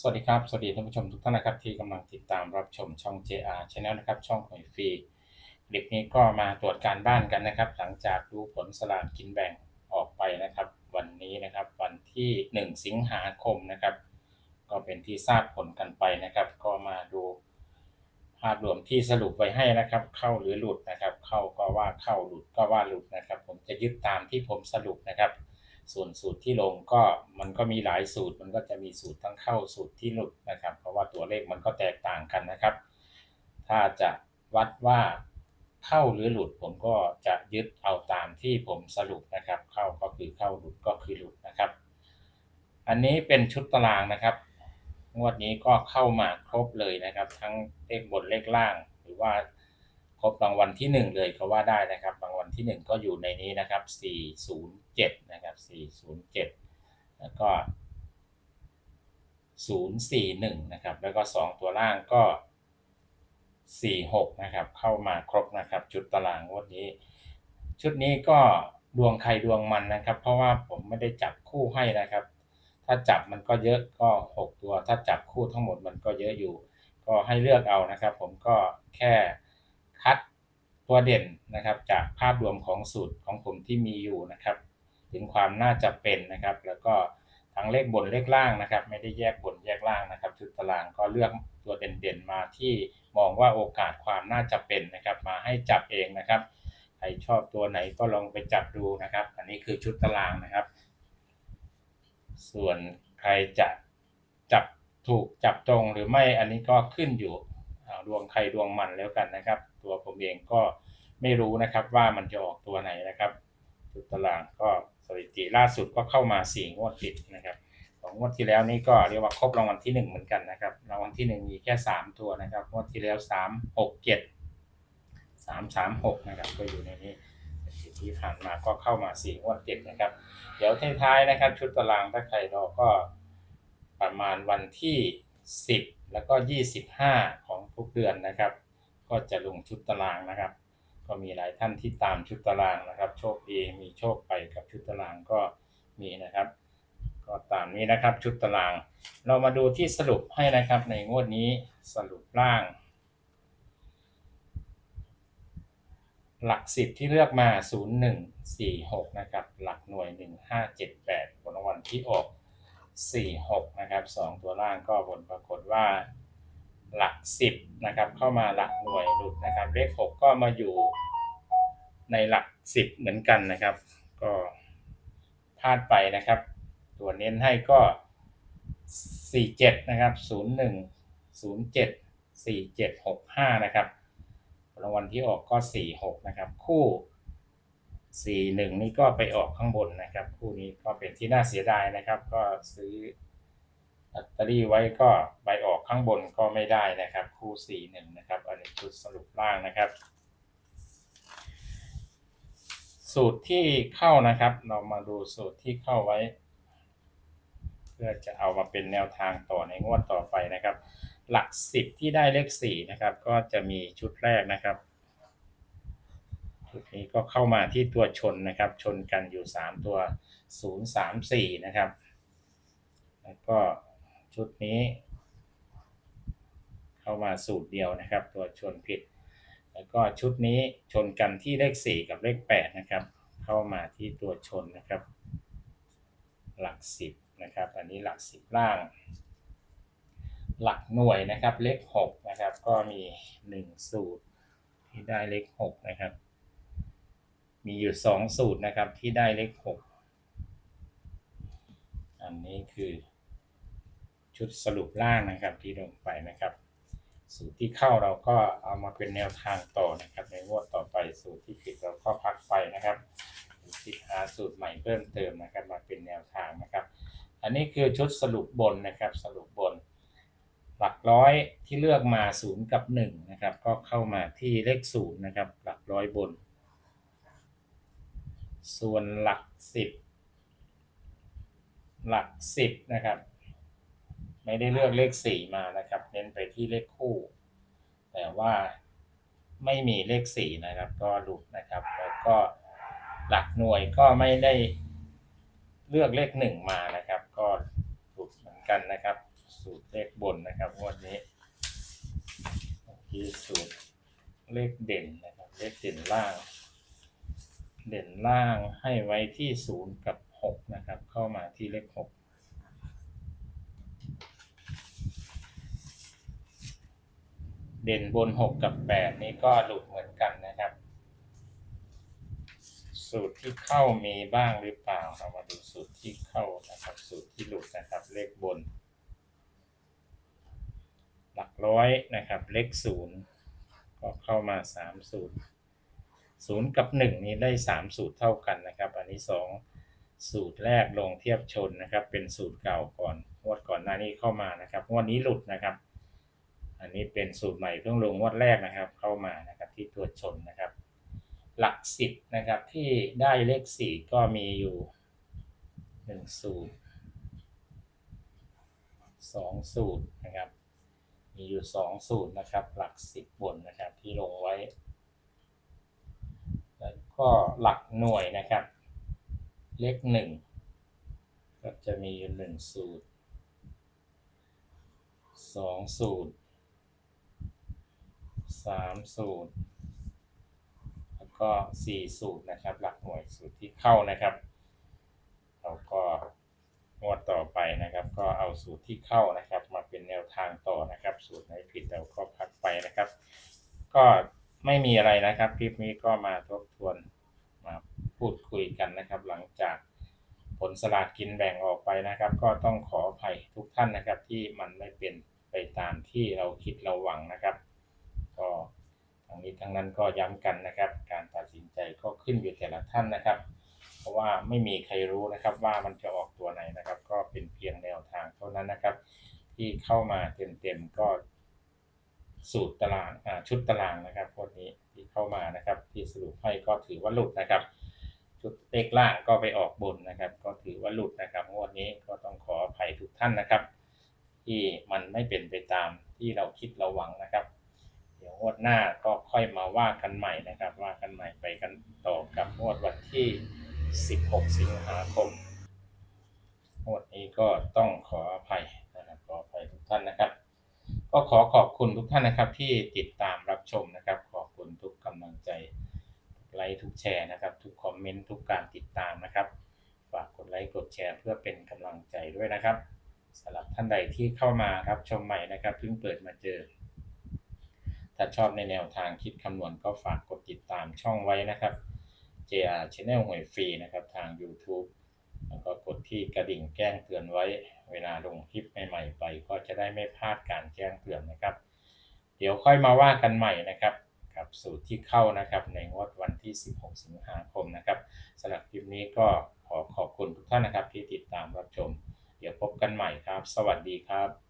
สวัสดีครับ สวัสดีท่านผู้ชมทุกท่านนะครับที่กำลังติดตามรับชมช่อง JR Channel นะครับช่องหวยฟรีคลิปนี้ก็มาตรวจการบ้านกันนะครับ หลังจากดูผลสลากกินแบ่งออกไปนะครับ วันนี้นะครับวันที่ 1 สิงหาคมนะครับ ก็เป็นที่ทราบผลกันไปนะครับ ก็มาดูภาพรวมที่สรุปไว้ให้นะครับ เข้าหรือหลุดนะครับ เข้าก็ว่าเข้าหลุดก็ว่าหลุดนะครับ ผมจะยึดตามที่ผมสรุปนะครับ ส่วนสูตรที่ลงก็มันก็มีหลายสูตร มันก็จะมีสูตรทั้งเข้าสูตรที่หลุดนะครับ เพราะว่าตัวเลขมันก็แตกต่างกันนะครับ ถ้าจะวัดว่าเข้าหรือหลุดผมก็จะยึดเอาตามที่ผมสรุปนะครับ เข้าก็คือเข้าหลุดก็คือหลุดนะครับ อันนี้เป็นชุดตารางนะครับ งวดนี้ก็เข้ามาครบเลยนะครับ ทั้งเลขบนเลขล่าง หรือว่า บรางวัลที่หนึ่งเลยก็ว่าได้นะครับรางวัลที่หนึ่งก็อยู่ในนี้นะครับ 407 นะครับ 407 แล้วก็ 041 นะครับ แล้วก็ 2 ตัวล่างก็ 46 นะครับ เข้ามาครบนะครับ ชุดตารางงวดนี้ ชุดนี้ก็ดวงใครดวงมันนะครับ เพราะว่าผมไม่ได้จับคู่ให้นะครับ ถ้าจับมันก็เยอะก็ 6 ตัว ถ้าจับคู่ทั้งหมดมันก็เยอะอยู่ ก็ให้เลือกเอานะครับ ผมก็แค่ คัดตัวเด่นนะครับจากภาพรวมของสูตรของผมที่มีอยู่นะครับ ถึงความน่าจะเป็นนะครับ แล้วก็ทั้งเลขบนเลขล่างนะครับ ไม่ได้แยกบนแยกล่างนะครับชุดตารางก็เลือกตัวเด่นๆมาที่มองว่าโอกาสความน่าจะเป็นนะครับ มาให้จับเองนะครับใครชอบตัวไหนก็ลองไปจับดูนะครับ อันนี้คือชุดตารางนะครับ ส่วนใครจะจับถูกจับตรงหรือไม่อันนี้ก็ขึ้นอยู่ ดวงใครดวงมันแล้วกันนะครับ ตัวผมเองก็ไม่รู้นะครับว่ามันจะออกตัวไหนนะครับชุดตารางก็สถิติล่าสุดก็เข้ามาสี่งวดติดนะครับของงวดที่แล้วนี่ก็เรียกว่าครบรางวัลที่หนึ่งเหมือนกันนะครับรางวัลที่หนึ่งมีแค่สามตัวนะครับงวดที่แล้วสามหกเจ็ดสามสามหกนะครับก็อยู่ในนี้ที่ผ่านมาก็เข้ามาสี่งวดติดนะครับ เดี๋ยวท้ายๆนะครับ ชุดตารางถ้าใครรอก็ประมาณวันที่ 10 แล้วก็ 25 ของทุกเดือนนะครับ ก็จะลงชุดตารางนะครับ ก็มีหลายท่านที่ตามชุดตารางนะครับ โชคดีมีโชคไปกับชุดตารางก็มีนะครับ ก็ตามนี้นะครับชุดตาราง เรามาดูที่สรุปให้นะครับในงวดนี้สรุปล่าง หลักสิบที่เลือกมา 0 1 4 6 นะครับ หลักหน่วย 1 5 7 8ผลรางวัลที่ออก 4 6นะครับ2ตัวล่างก็ผลปรากฏว่าหลัก 10นะครับเข้ามาหลักหน่วยหลุดนะครับเลข 6 ก็มาอยู่ในหลัก 10 เหมือนกันนะครับ ก็พลาดไปนะครับ ตัวเน้นให้ก็ 47นะครับ01 07 47 65นะครับรางวัลที่ออกก็ 46นะครับคู่ 41นี่ก็ไปออกข้างบนนะครับ คู่นี้ก็เป็นที่น่าเสียดายนะครับ ก็ซื้อลอตเตอรี่ไว้ก็ไปออกข้างบนก็ไม่ได้นะครับ คู่41นะครับ อันนี้ชุดสรุปล่างนะครับ สูตรที่เข้านะครับ เรามาดูสูตรที่เข้าไว้ เพื่อจะเอามาเป็นแนวทางต่อในงวดต่อไปนะครับ หลักสิบที่ได้เลขสี่นะครับ ก็จะมีชุดแรกนะครับ นี้ก็เข้ามาที่ตัวชนนะครับ ชนกันอยู่สามตัวศูนย์สามสี่นะครับ แล้วก็ชุดนี้ เข้ามาสูตรเดียวนะครับ ตัวชนผิด แล้วก็ชุดนี้ชนกันที่เลขสี่กับเลขแปดนะครับ เข้ามาที่ตัวชนนะครับ หลักสิบนะครับ อันนี้หลักสิบล่าง หลักหน่วยนะครับ เลขหกนะครับ ก็มีหนึ่งสูตรที่ได้เลขหกนะครับ มีอยู่สองสูตรนะครับที่ได้เลขหกอันนี้คือชุดสรุปล่างนะครับที่ลงไปนะครับ สูตรที่เข้าเราก็เอามาเป็นแนวทางต่อนะครับ ในงวดต่อไปสูตรที่ผิดเราก็พักไปนะครับคิดหาสูตรใหม่เพิ่มเติมนะครับมาเป็นแนวทางนะครับ อันนี้คือชุดสรุปบนนะครับสรุปบน หลักร้อยที่เลือกมา 0 กับ1นะครับก็เข้ามาที่เลข0นะครับหลักร้อยบน ส่วนหลัก10หลัก10นะครับ ไม่ได้เลือกเลข4มานะครับ เน้นไปที่เลขคู่ แต่ว่าไม่มีเลข4นะครับ ก็หลุดนะครับ แล้วก็หลักหน่วยก็ไม่ได้เลือกเลข1มานะครับ ก็หลุดเหมือนกันนะครับ สูตรเลขบนนะครับงวดนี้ที่สูตรเลขเด่นนะครับ เลขเด่นล่าง เด่นล่างให้ไว้ที่ศูนย์กับหกนะครับ เข้ามาที่เลขหกเด่นบนหกกับแปดนี่ก็หลุดเหมือนกันนะครับ สูตรที่เข้ามีบ้างหรือเปล่าเรามาดูสูตรที่เข้านะครับ สูตรที่หลุดนะครับเลขบน หลักร้อยนะครับเลขศูนย์ก็เข้ามาสามสูตร ศูนย์กับหนึ่งนี้ได้สามสูตรเท่ากันนะครับ อันนี้สองสูตรแรกลงเทียบชนนะครับ เป็นสูตรเก่าก่อนงวดก่อนหน้านี้เข้ามานะครับงวดนี้หลุดนะครับ อันนี้เป็นสูตรใหม่เพิ่งลงงวดแรกนะครับ เข้ามานะครับที่ตัวชนนะครับ หลักสิบนะครับที่ได้เลขสี่ก็มีอยู่หนึ่งสูตรสองสูตรนะครับ มีอยู่สองสูตรนะครับ หลักสิบบนนะครับที่ลงไว้ ก็หลักหน่วยนะครับ เลขหนึ่งก็จะมีอยู่หนึ่งสูตรสองสูตรสามสูตร แล้วก็สี่สูตรนะครับ หลักหน่วยสูตรที่เข้านะครับเราก็งวดต่อไปนะครับ ก็เอาสูตรที่เข้านะครับ มาเป็นแนวทางต่อนะครับ สูตรไหนผิดเราก็พักไปนะครับ ก็ไม่มีอะไรนะครับ คลิปนี้ก็มาทบทวน พูดคุยกันนะครับ หลังจากผลสลากกินแบ่งออกไปนะครับ ก็ต้องขออภัยทุกท่านนะครับ ที่มันไม่เป็นไปตามที่เราคิดเราหวังนะครับ ก็ทั้งนี้ทั้งนั้นก็ย้ำกันนะครับ การตัดสินใจก็ขึ้นอยู่แต่ละท่านนะครับ เพราะว่าไม่มีใครรู้นะครับว่ามันจะออกตัวไหนนะครับ ก็เป็นเพียงแนวทางเท่านั้นนะครับ ที่เข้ามาเต็มๆก็สูตรตารางชุดตารางนะครับพวกนี้ที่เข้ามานะครับ ที่สรุปให้ก็ถือว่าหลุดนะครับ ชุดเลขล่างก็ไปออกบนนะครับ ก็ถือว่าหลุดนะครับงวดนี้ก็ต้องขออภัยทุกท่านนะครับ ที่มันไม่เป็นไปตามที่เราคิดเราหวังนะครับ เดี๋ยวงวดหน้าก็ค่อยมาว่ากันใหม่นะครับ ว่ากันใหม่ไปกันต่อกับงวดวันที่ 16 สิงหาคมงวดนี้ก็ต้องขออภัยนะครับขออภัยทุกท่านนะครับ ก็ขอขอบคุณทุกท่านนะครับ ที่ติดตามรับชมนะครับ ขอบคุณทุกกำลังใจไลค์ทุกแชร์นะครับ เมนต์ ทุกการติดตามนะครับ ฝากกดไลค์กดแชร์เพื่อเป็นกำลังใจด้วยนะครับสำหรับท่านใดที่เข้ามารับชมใหม่นะครับเพิ่งเปิดมาเจอ ถ้าชอบในแนวทางคิดคำนวณก็ฝากกดติดตามช่องไว้นะครับ JR Channel หวยฟรีนะครับทาง YouTube แล้วก็กดที่กระดิ่งแจ้งเตือนไว้ เวลาลงคลิปใหม่ๆไป ก็จะได้ไม่พลาดการแจ้งเตือนนะครับ เดี๋ยวค่อยมาว่ากันใหม่นะครับกับ สูตรที่เข้านะครับ ในงวดวันที่ 16 สิงหาคมนะครับสำหรับคลิปนี้ก็ขอขอบคุณทุกท่านนะครับที่ติดตามรับชม เดี๋ยวพบกันใหม่ครับ สวัสดีครับ